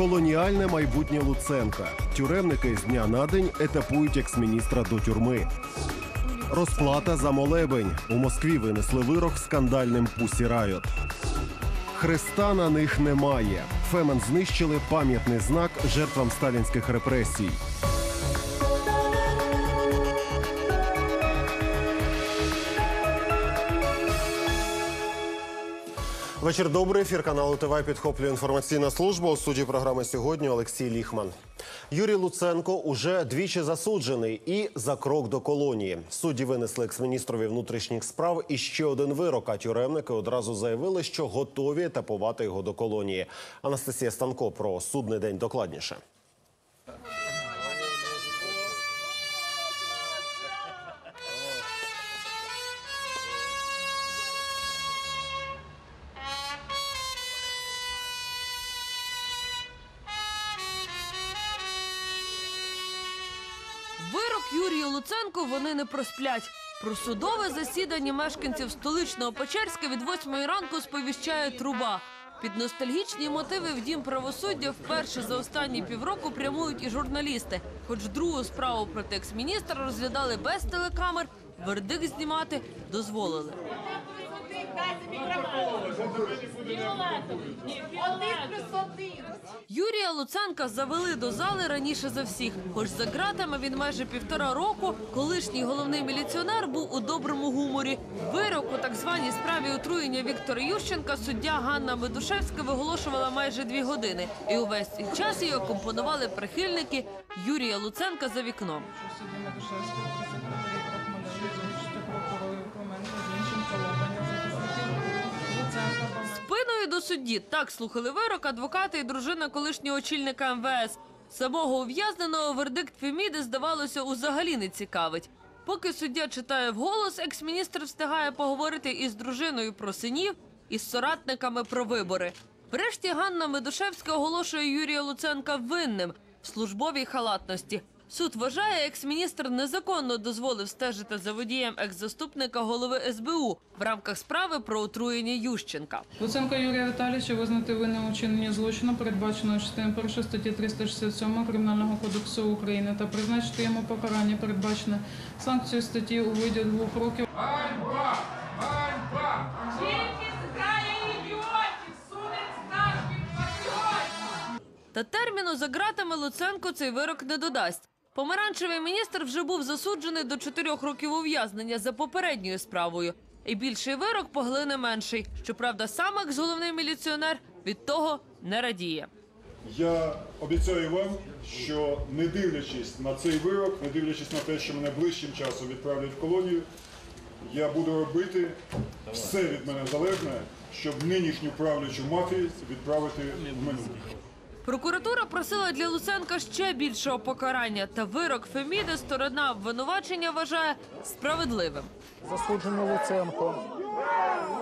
Колоніальне майбутнє Луценка. Тюремники з дня на день етапують екс-міністра до тюрми. Розплата за молебень. У Москві винесли вирок скандальним Пусі Райот. Хреста на них немає. Фемен знищили пам'ятний знак жертвам сталінських репресій. Вечір добрий. Ефір каналу ТВ підхоплює інформаційна служба. У суді програми сьогодні Олексій Ліхман. Юрій Луценко уже двічі засуджений і за крок до колонії. Судді винесли екс-міністрові внутрішніх справ і ще один вирок. А тюремники одразу заявили, що готові етапувати його до колонії. Анастасія Станко про судний день докладніше. Вони не просплять. Про судове засідання мешканців столичного Печерська від восьмої ранку сповіщає труба. Під ностальгічні мотиви в дім правосуддя вперше за останні півроку прямують і журналісти. Хоч другу справу проти екс-міністра розглядали без телекамер, вердикт знімати дозволили. Юрія Луценка завели до зали раніше за всіх. Хоч за ґратами він майже півтора року, колишній головний міліціонер був у доброму гуморі. Вирок у так званій справі отруєння Віктора Ющенка суддя Ганна Медушевська виголошувала майже дві години. І увесь цей час її акомпонували прихильники Юрія Луценка за вікном. До судді так слухали вирок адвокати і дружина колишнього очільника МВС. Самого ув'язненого вердикт Феміди, здавалося, узагалі не цікавить. Поки суддя читає вголос, екс-міністр встигає поговорити із дружиною про синів і з соратниками про вибори. Врешті Ганна Медушевська оголошує Юрія Луценка винним в службовій халатності. Суд вважає, екс-міністр незаконно дозволив стежити за водієм екс-заступника голови СБУ в рамках справи про отруєння Ющенка. Луценка Юрія Віталійовича визнати винним у чиненні злочину, передбаченого частиною 1 статті 367 Кримінального кодексу України та призначити йому покарання, передбачене санкцією статті у виді двох років наших патріотів! Та терміну за ґратами Луценко цей вирок не додасть. Помаранчевий міністр вже був засуджений до чотирьох років ув'язнення за попередньою справою. І більший вирок поглине менший. Щоправда, сам екс-головний міліціонер від того не радіє. Я обіцяю вам, що не дивлячись на цей вирок, не дивлячись на те, що мене ближчим часом відправлять в колонію, я буду робити все від мене залежне, щоб нинішню правлячу мафію відправити в минуле. Прокуратура просила для Луценка ще більшого покарання. Та вирок Феміди сторона обвинувачення вважає справедливим. Засуджений Луценко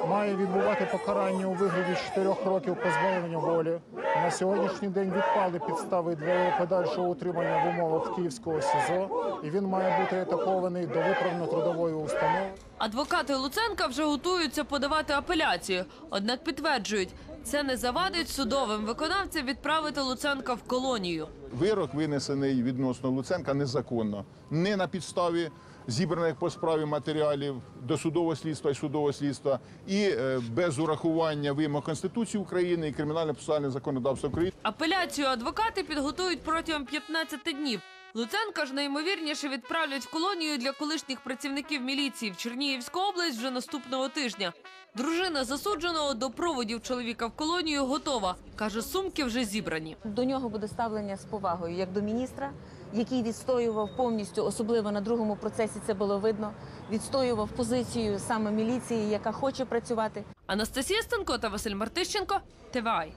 має відбувати покарання у вигляді 4 років позбавлення волі. На сьогоднішній день відпали підстави для його подальшого утримання в умовах Київського СІЗО, і він має бути етапований до виправно-трудової установи. Адвокати Луценка вже готуються подавати апеляцію. Однак підтверджують, це не завадить судовим виконавцям відправити Луценка в колонію. Вирок винесений відносно Луценка незаконно, не на підставі зібраних по справі матеріалів досудового слідства і судового слідства, і е, без урахування вимог Конституції України і кримінально-процесуального законодавства України. Апеляцію адвокати підготують протягом 15 днів. Луценка ж найімовірніше відправлять в колонію для колишніх працівників міліції в Чернігівську область вже наступного тижня. Дружина засудженого до проводів чоловіка в колонію готова. Каже, сумки вже зібрані. До нього буде ставлення з повагою як до міністра, який відстоював повністю, особливо на другому процесі це було видно. Відстоював позицію саме міліції, яка хоче працювати. Анастасія Станко та Василь Мартищенко. ТВАЙ.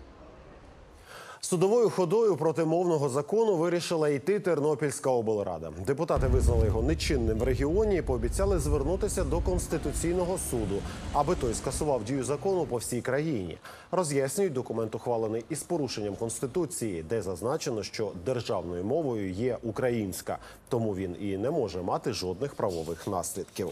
Судовою ходою проти мовного закону вирішила йти Тернопільська облрада. Депутати визнали його нечинним в регіоні і пообіцяли звернутися до конституційного суду, аби той скасував дію закону по всій країні. Роз'яснюють, документ ухвалений із порушенням конституції, де зазначено, що державною мовою є українська, тому він і не може мати жодних правових наслідків.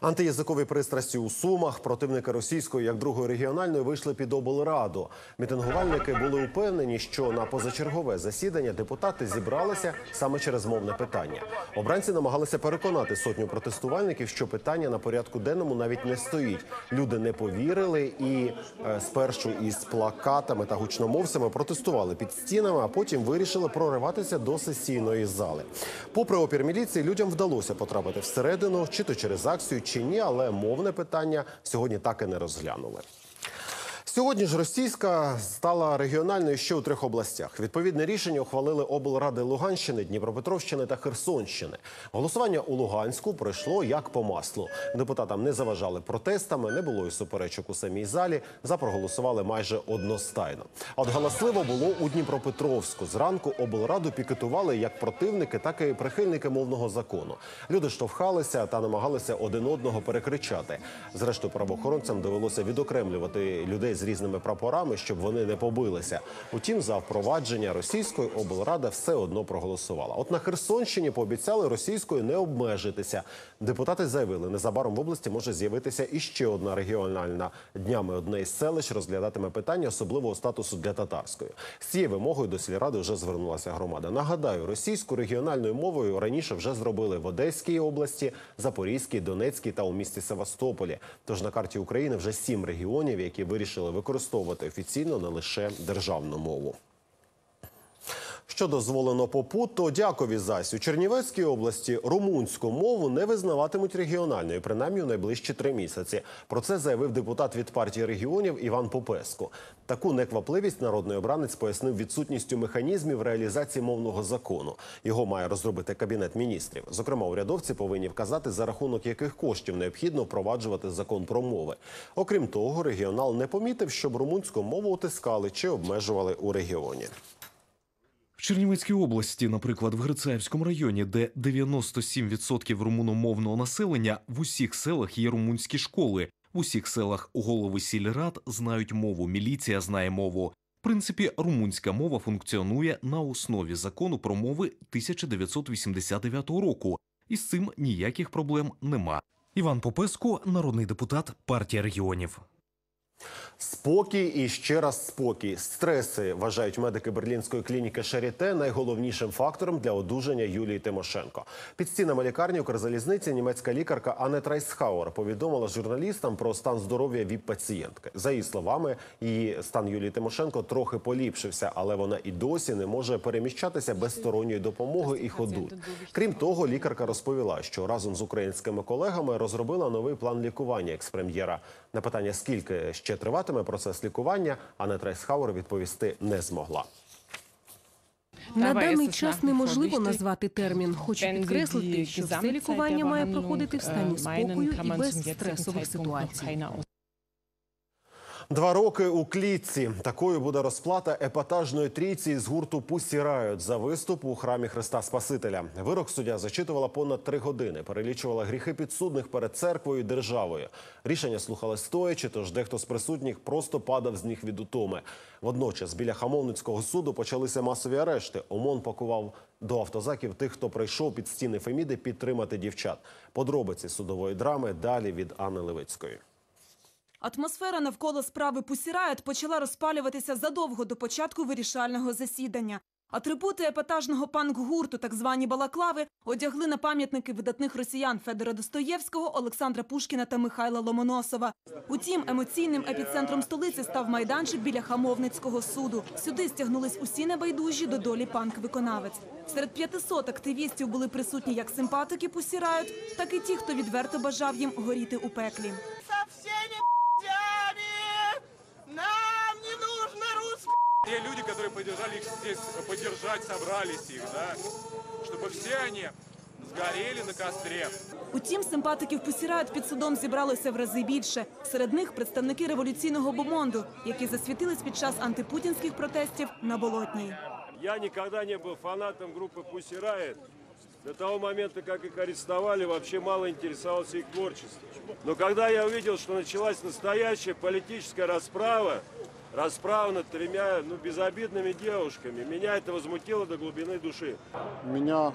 Антиязикові пристрасті у Сумах противники російської як другої регіональної вийшли під облраду. Мітингувальники були упевнені, що на позачергове засідання депутати зібралися саме через мовне питання. Обранці намагалися переконати сотню протестувальників, що питання на порядку денному навіть не стоїть. Люди не повірили і е, спершу із плакатами та гучномовцями протестували під стінами, а потім вирішили прориватися до сесійної зали. Попри опір міліції, людям вдалося потрапити всередину, чи то через акцію, чи ні, але мовне питання сьогодні так і не розглянули. Сьогодні ж російська стала регіональною ще у трьох областях. Відповідне рішення ухвалили облради Луганщини, Дніпропетровщини та Херсонщини. Голосування у Луганську пройшло як по маслу. Депутатам не заважали протестами, не було і суперечок у самій залі. За проголосували майже одностайно. От галасливо було у Дніпропетровську. Зранку облраду пікетували як противники, так і прихильники мовного закону. Люди штовхалися та намагалися один одного перекричати. Зрештою, правоохоронцям довелося відокремлювати людей з різними прапорами, щоб вони не побилися. Утім, за впровадження російської облрада все одно проголосувала. От на Херсонщині пообіцяли російською не обмежитися. Депутати заявили, незабаром в області може з'явитися іще одна регіональна днями. Одне із селищ розглядатиме питання особливого статусу для татарської. З цією вимогою до сільради вже звернулася громада. Нагадаю, російську регіональною мовою раніше вже зробили в Одеській області, Запорізькій, Донецькій та у місті Севастополі. Тож на карті України вже сім регіонів, які вирішили використовувати офіційно не лише державну мову. Що дозволено попу, то дякові зась у Чернівецькій області румунську мову не визнаватимуть регіональною, принаймні у найближчі три місяці. Про це заявив депутат від партії регіонів Іван Попеско. Таку неквапливість народний обранець пояснив відсутністю механізмів реалізації мовного закону. Його має розробити кабінет міністрів. Зокрема, урядовці повинні вказати за рахунок яких коштів необхідно впроваджувати закон про мови. Окрім того, регіонал не помітив, щоб румунську мову утискали чи обмежували у регіоні. В Чернівецькій області, наприклад, в Грицаївському районі, де 97% румуномовного населення, в усіх селах є румунські школи. В усіх селах голови сільрад знають мову, міліція знає мову. В принципі, румунська мова функціонує на основі закону про мови 1989 року, і з цим ніяких проблем нема. Іван Попеско, народний депутат партія регіонів. Спокій і ще раз спокій. Стреси вважають медики берлінської клініки Шаріте найголовнішим фактором для одужання Юлії Тимошенко. Під стінами лікарні Укрзалізниці німецька лікарка Анне Трайсхауер повідомила журналістам про стан здоров'я віп-пацієнтки. За її словами, її стан Юлії Тимошенко трохи поліпшився, але вона і досі не може переміщатися без сторонньої допомоги і ходуль. Крім того, лікарка розповіла, що разом з українськими колегами розробила новий план лікування експрем'єра. На питання, скільки ще триватиме процес лікування, Анна Трайсхауер відповісти не змогла. На даний час неможливо назвати термін. Хочу підкреслити, що все лікування має проходити в стані äh, спокою і без стресових ситуацій. Два роки у клітці. Такою буде розплата епатажної трійці з гурту Пусі Райот за виступ у храмі Христа Спасителя. Вирок суддя зачитувала понад три години, перелічувала гріхи підсудних перед церквою і державою. Рішення слухали стоячи, тож дехто з присутніх просто падав з ніг від утоми. Водночас біля Хамовницького суду почалися масові арешти. ОМОН пакував до автозаків тих, хто прийшов під стіни Феміди підтримати дівчат. Подробиці судової драми далі від Анни Левицької. Атмосфера навколо справи Пусірайот почала розпалюватися задовго до початку вирішального засідання. Атрибути епатажного панк-гурту, так звані балаклави, одягли на пам'ятники видатних росіян Федора Достоєвського, Олександра Пушкіна та Михайла Ломоносова. Утім, емоційним епіцентром столиці став майданчик біля Хамовницького суду. Сюди стягнулись усі небайдужі до долі панк-виконавець. Серед 500 активістів були присутні як симпатики Пусірайот, так і ті, хто відверто бажав їм горіти у пеклі. Те люди, которые поддержали их здесь, поддержать, собрались их, да, чтобы все они сгорели на костре. Утім, симпатиків Пусірайот під судом зібралося в рази більше. Серед них представники революційного бомонду, які засвітились під час антипутінських протестів на Болотній. Я никогда не был фанатом группы Pussy Riot. До того момента, как их арестовали, вообще мало интересовался их творчеством. Но когда я увидел, что началась настоящая политическая расправа, Расправа над тремя ну, безобидными девушками, меня это возмутило до глубины души. Меня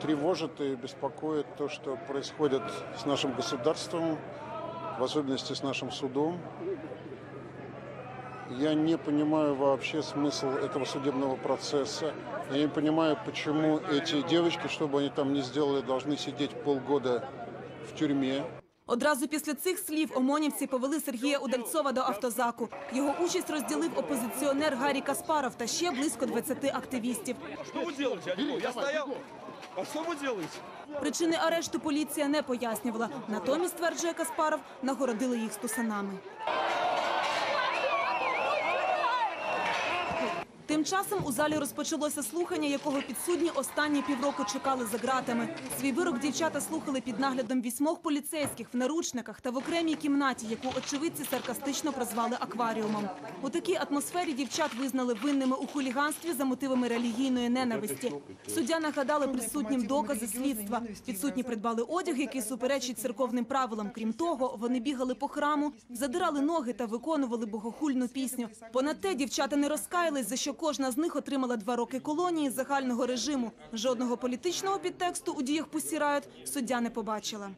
тревожит и беспокоит то, что происходит с нашим государством, в особенности с нашим судом. Я не понимаю вообще смысл этого судебного процесса. Я не понимаю, почему эти девочки, что бы они там ни сделали, должны сидеть полгода в тюрьме. Одразу після цих слів омонівці повели Сергія Удальцова до автозаку. Його участь розділив опозиціонер Гаррі Каспаров та ще близько 20 активістів. Що ви робите, Я стояв. А що ви робите? Причини арешту поліція не пояснювала. Натомість, стверджує Каспаров, нагородили їх стусанами. Тим часом у залі розпочалося слухання, якого підсудні останні півроку чекали за ґратами. Свій вирок дівчата слухали під наглядом вісьмох поліцейських в наручниках та в окремій кімнаті, яку очевидці саркастично прозвали акваріумом. У такій атмосфері дівчат визнали винними у хуліганстві за мотивами релігійної ненависті. Суддя нагадали присутнім докази слідства. Підсудні придбали одяг, який суперечить церковним правилам. Крім того, вони бігали по храму, задирали ноги та виконували богохульну пісню. Понад те дівчата не розкаялись, за що кожна з них отримала два роки колонії з загального режиму. Жодного політичного підтексту у діях Пусі суддя не побачила.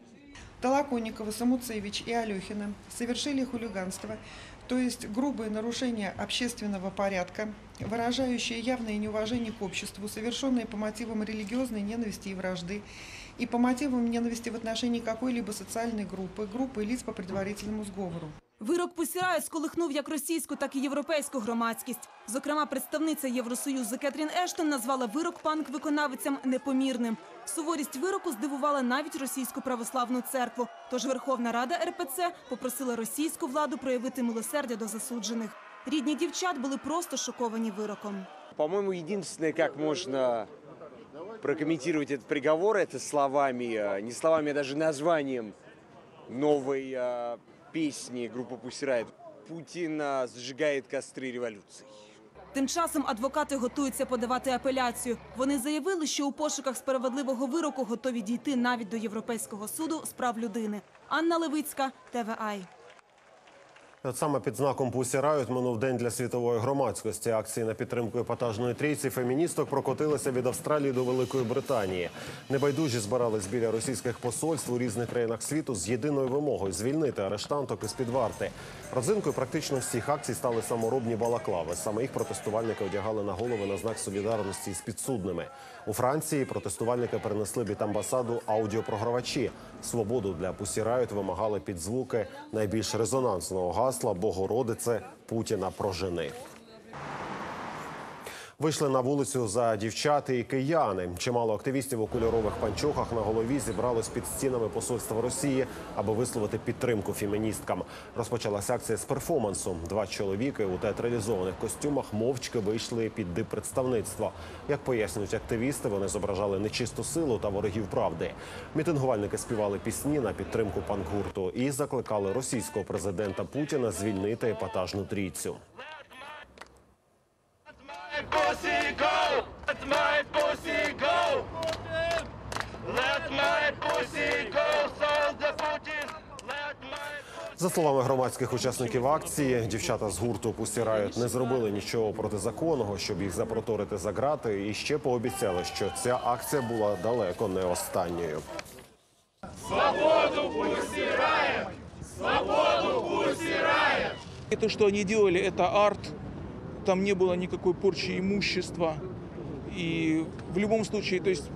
Толоконникова, Самуцевич и Алехина совершили хулиганство, то есть грубые нарушения общественного порядка, выражающие явное неуважение к обществу, совершенные по мотивам религиозной ненависти и вражды, и по мотивам ненависти в отношении какой-либо социальной группы, группы лиц по предварительному сговору. Вирок Пусіраю сколихнув як російську, так і європейську громадськість. Зокрема, представниця Євросоюзу Кетрін Ештон назвала вирок панк-виконавицям непомірним. Суворість вироку здивувала навіть російську православну церкву. Тож Верховна Рада РПЦ попросила російську владу проявити милосердя до засуджених. Рідні дівчат були просто шоковані вироком. По-моему, единственное, как можно прокомментировать этот приговор, это словами, э, не словами, а даже названием новой э, песни группы Пусирает. Путин э, зажигает костры революции. Тим часом адвокати готуються подавати апеляцію. Вони заявили, що у пошуках справедливого вироку готові дійти навіть до Європейського суду з прав людини. Анна Левицька, ТВАЙ. Саме під знаком Пусі Райот минув день для світової громадськості. Акції на підтримку епатажної трійці феміністок прокотилися від Австралії до Великої Британії. Небайдужі збирались біля російських посольств у різних країнах світу з єдиною вимогою звільнити арештанток із під варти. Родзинкою практично всіх акцій стали саморобні балаклави. Саме їх протестувальники одягали на голови на знак солідарності з підсудними. У Франції протестувальники перенесли від амбасаду аудіопрогравачі. Свободу для Пусі вимагали під звуки найбільш резонансного гасла Богородице Путіна прожени. Вийшли на вулицю за дівчата і кияни. Чимало активістів у кольорових панчохах на голові зібралось під стінами посольства Росії, аби висловити підтримку феміністкам. Розпочалася акція з перформансу. Два чоловіки у театралізованих костюмах мовчки вийшли під диппредставництва. Як пояснюють активісти, вони зображали нечисту силу та ворогів правди. Мітингувальники співали пісні на підтримку панкгурту і закликали російського президента Путіна звільнити епатажну трійцю. Pussy go! Let my pussy go! Let my pussy go! So the Putin! Let my За словами громадських учасників акції, дівчата з гурту «Пусті Райот» не зробили нічого протизаконного, щоб їх запроторити за грати, і ще пообіцяли, що ця акція була далеко не останньою. Свободу пусираем! Свободу пусираем! И то, что они делали, это арт. Там не было никакой порчи имущества. И в любом случае, то есть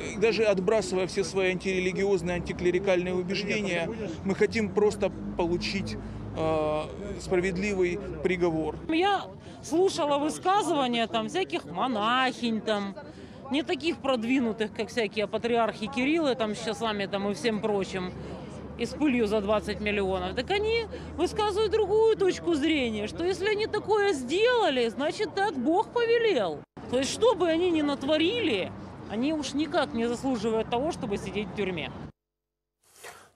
э, даже отбрасывая все свои антирелигиозные, антиклерикальные убеждения, мы хотим просто получить э, справедливый приговор. Я слушала высказывания там всяких монахинь там, не таких продвинутых, как всякие патриархи Кириллы там с часами там и всем прочим, и с пылью за 20 миллионов. Так они высказывают другую точку зрения, что если они такое сделали, значит так Бог повелел. То есть что бы они ни натворили, они уж никак не заслуживают того, чтобы сидеть в тюрьме.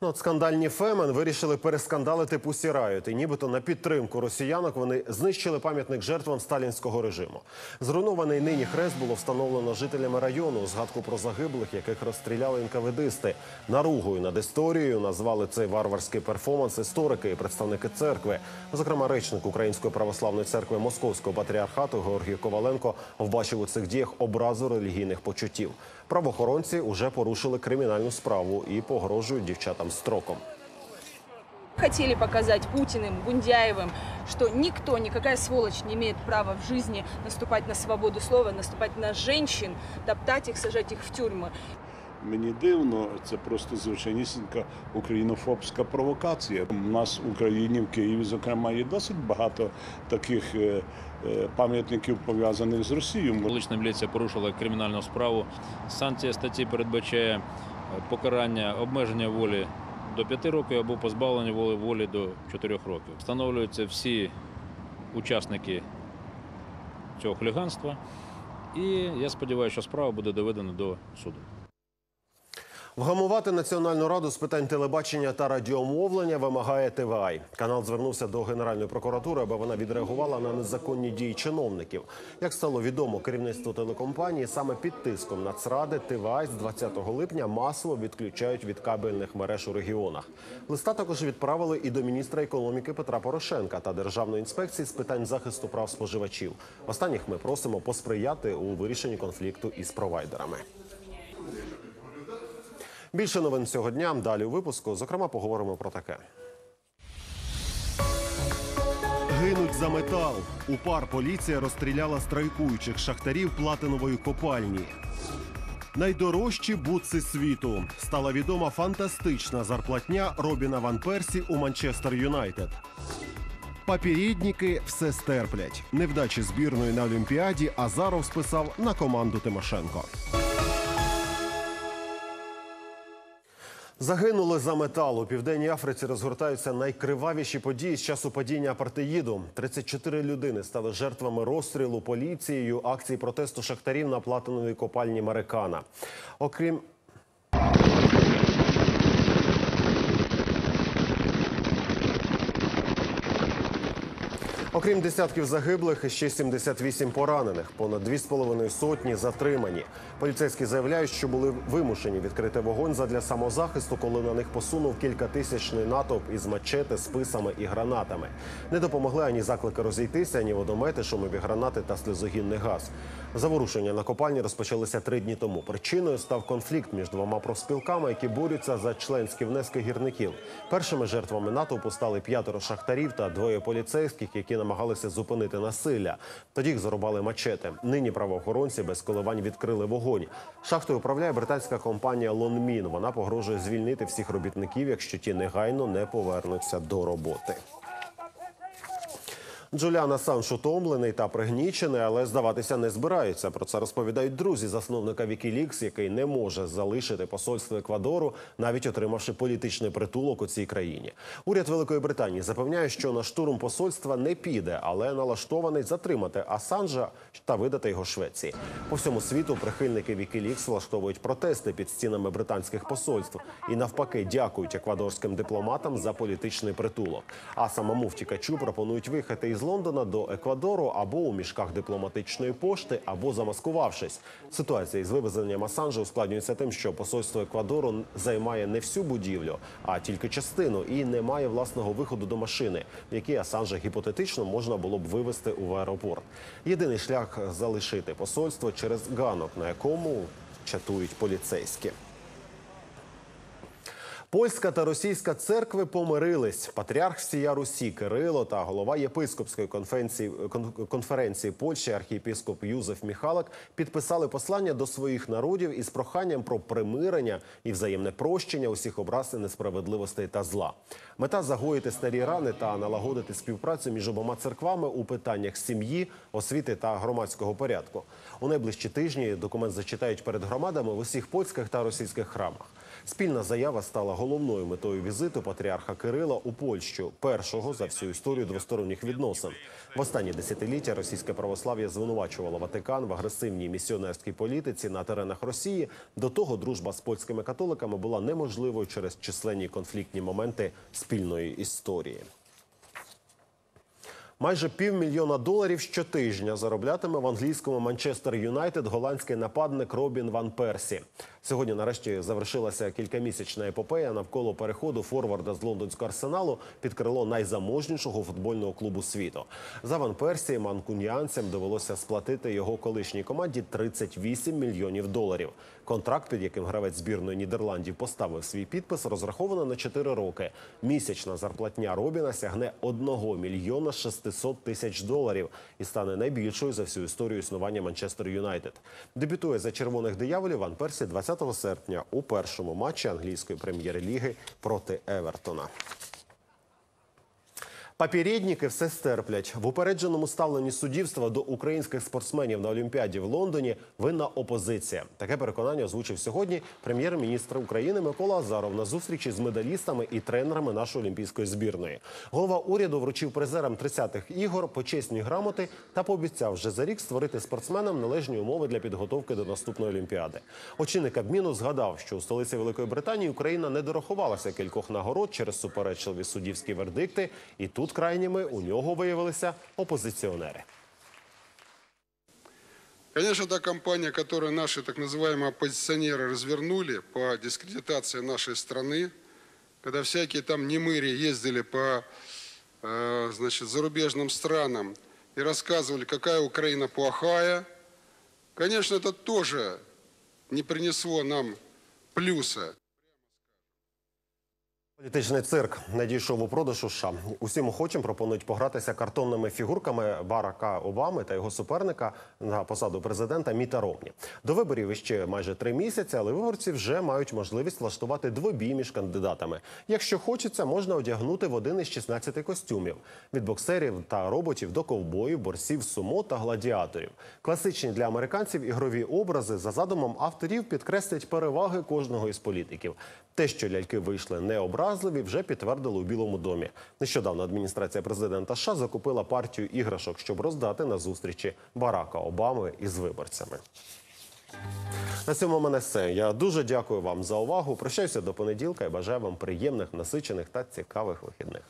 Ну, от скандальні Фемен вирішили перескандалити Пусі Райот. І нібито на підтримку росіянок вони знищили пам'ятник жертвам сталінського режиму. Зруйнований нині хрест було встановлено жителями району згадку про загиблих, яких розстріляли НКВДисти. Наругою над історією назвали цей варварський перформанс історики і представники церкви. Зокрема, речник Української православної церкви Московського патріархату Георгій Коваленко вбачив у цих діях образу релігійних почуттів. Правоохоронці уже порушили кримінальну справу і погрожують дівчатам строком. Хотели показать Путиным, Гундяевым, что никто, никакая сволочь не имеет права в жизни наступать на свободу слова, наступать на женщин, топтать их, сажать их в тюрьмы. Мені дивно, це просто звичайнісінька українофобська провокація. У нас в Україні, в Києві, зокрема, є досить багато таких е, е, пам'ятників пов'язаних з Росією. Вулична міліція порушила кримінальну справу. Санкція статті передбачає е, покарання обмеження волі до 5 років або позбавлення волі волі до 4 років. Встановлюються всі учасники цього хуліганства. І я сподіваюся, що справа буде доведена до суду. Вгамувати Національну раду з питань телебачення та радіомовлення вимагає ТВАЙ. Канал звернувся до Генеральної прокуратури, аби вона відреагувала на незаконні дії чиновників. Як стало відомо, керівництво телекомпанії саме під тиском Нацради ТВАЙ з 20 липня масово відключають від кабельних мереж у регіонах. Листа також відправили і до міністра економіки Петра Порошенка та Державної інспекції з питань захисту прав споживачів. Останніх ми просимо посприяти у вирішенні конфлікту із провайдерами. Більше новин цього дня далі у випуску. Зокрема, поговоримо про таке. Гинуть за метал. У пар поліція розстріляла страйкуючих шахтарів платинової копальні. Найдорожчі бутси світу стала відома фантастична зарплатня Робіна Ван Персі у Манчестер Юнайтед. Папірідніки все стерплять. Невдачі збірної на Олімпіаді Азаров списав на команду Тимошенко. Загинули за метал. У південній Африці розгортаються найкривавіші події з часу падіння апартеїду. 34 людини стали жертвами розстрілу поліцією акції протесту шахтарів на платиновій копальні Марикана. Окрім Окрім десятків загиблих, ще 78 поранених, понад 2,5 сотні затримані. Поліцейські заявляють, що були вимушені відкрити вогонь задля самозахисту, коли на них посунув кількатисячний натовп із мачети, списами і гранатами. Не допомогли ані заклики розійтися, ані водомети, шумові гранати та сльозогінний газ. Заворушення на копальні розпочалися три дні тому. Причиною став конфлікт між двома профспілками, які борються за членські внески гірників. Першими жертвами натовпу стали п'ятеро шахтарів та двоє поліцейських, які намагалися зупинити насилля. Тоді їх зарубали мачети. Нині правоохоронці без коливань відкрили вогонь. Шахтою управляє британська компанія Лонмін. Вона погрожує звільнити всіх робітників, якщо ті негайно не повернуться до роботи. Джуліан Асанж утомлений та пригнічений, але здаватися не збирається. Про це розповідають друзі засновника Wikileaks, який не може залишити посольство Еквадору, навіть отримавши політичний притулок у цій країні. Уряд Великої Британії запевняє, що на штурм посольства не піде, але налаштований затримати Асанжа та видати його Швеції. По всьому світу прихильники Wikileaks влаштовують протести під стінами британських посольств і навпаки дякують еквадорським дипломатам за політичний притулок. А самому втікачу пропонують виїхати із Лондона до Еквадору або у мішках дипломатичної пошти, або замаскувавшись. Ситуація із вивезенням Асанжа ускладнюється тим, що посольство Еквадору займає не всю будівлю, а тільки частину і не має власного виходу до машини, в якій Асанжа гіпотетично можна було б вивезти у аеропорт. Єдиний шлях залишити посольство через ганок, на якому чатують поліцейські. Польська та російська церкви помирились. Патріарх всія Русі Кирило та голова єпископської конференції, кон- конференції Польщі архієпископ Юзеф Міхалик підписали послання до своїх народів із проханням про примирення і взаємне прощення усіх образ і несправедливостей та зла. Мета загоїти старі рани та налагодити співпрацю між обома церквами у питаннях сім'ї, освіти та громадського порядку. У найближчі тижні документ зачитають перед громадами в усіх польських та російських храмах. Спільна заява стала головною метою візиту патріарха Кирила у Польщу, першого за всю історію двосторонніх відносин. В останні десятиліття російське православ'я звинувачувало Ватикан в агресивній місіонерській політиці на теренах Росії. До того дружба з польськими католиками була неможливою через численні конфліктні моменти спільної історії. Майже півмільйона доларів щотижня зароблятиме в англійському Манчестер Юнайтед голландський нападник Робін Ван Персі. Сьогодні, нарешті, завершилася кількамісячна епопея навколо переходу форварда з лондонського арсеналу під крило найзаможнішого футбольного клубу світу. За Ван Персі манкуніанцям довелося сплатити його колишній команді 38 мільйонів доларів. Контракт, під яким гравець збірної Нідерландів поставив свій підпис, розраховано на 4 роки. Місячна зарплатня Робіна сягне 1 мільйона 600 тисяч доларів і стане найбільшою за всю історію існування Манчестер Юнайтед. Дебютує за червоних дияволів Ван Персі 20 серпня у першому матчі англійської прем'єр-ліги проти Евертона. Папірєдніки все стерплять. В упередженому ставленні суддівства до українських спортсменів на Олімпіаді в Лондоні винна опозиція. Таке переконання озвучив сьогодні прем'єр-міністр України Микола Азаров на зустрічі з медалістами і тренерами нашої олімпійської збірної. Голова уряду вручив призерам 30-х ігор почесні грамоти та пообіцяв вже за рік створити спортсменам належні умови для підготовки до наступної олімпіади. Очільник Кабміну згадав, що у столиці Великої Британії Україна не дорахувалася кількох нагород через суперечливі суддівські вердикти, і тут крайніми у нього виявилися опозиціонери. Конечно, та кампания, которую наши так называемые оппозиционеры развернули по дискредитации нашей страны, когда всякие там немыри ездили по э, значит, зарубежным странам и рассказывали, какая Украина плохая, конечно, это тоже не принесло нам плюса. Політичний цирк надійшов у продаж у США. Усім охочим пропонують погратися картонними фігурками Барака Обами та його суперника на посаду президента Міта Ромні. До виборів іще майже три місяці, але виборці вже мають можливість влаштувати двобій між кандидатами. Якщо хочеться, можна одягнути в один із 16 костюмів від боксерів та роботів до ковбоїв, борців, сумо та гладіаторів. Класичні для американців ігрові образи за задумом авторів підкреслять переваги кожного із політиків. Те, що ляльки вийшли необразливі, вже підтвердили у Білому домі. Нещодавно адміністрація президента США закупила партію іграшок, щоб роздати на зустрічі Барака Обами із виборцями. На цьому мене все. Я дуже дякую вам за увагу. Прощаюся до понеділка і бажаю вам приємних, насичених та цікавих вихідних.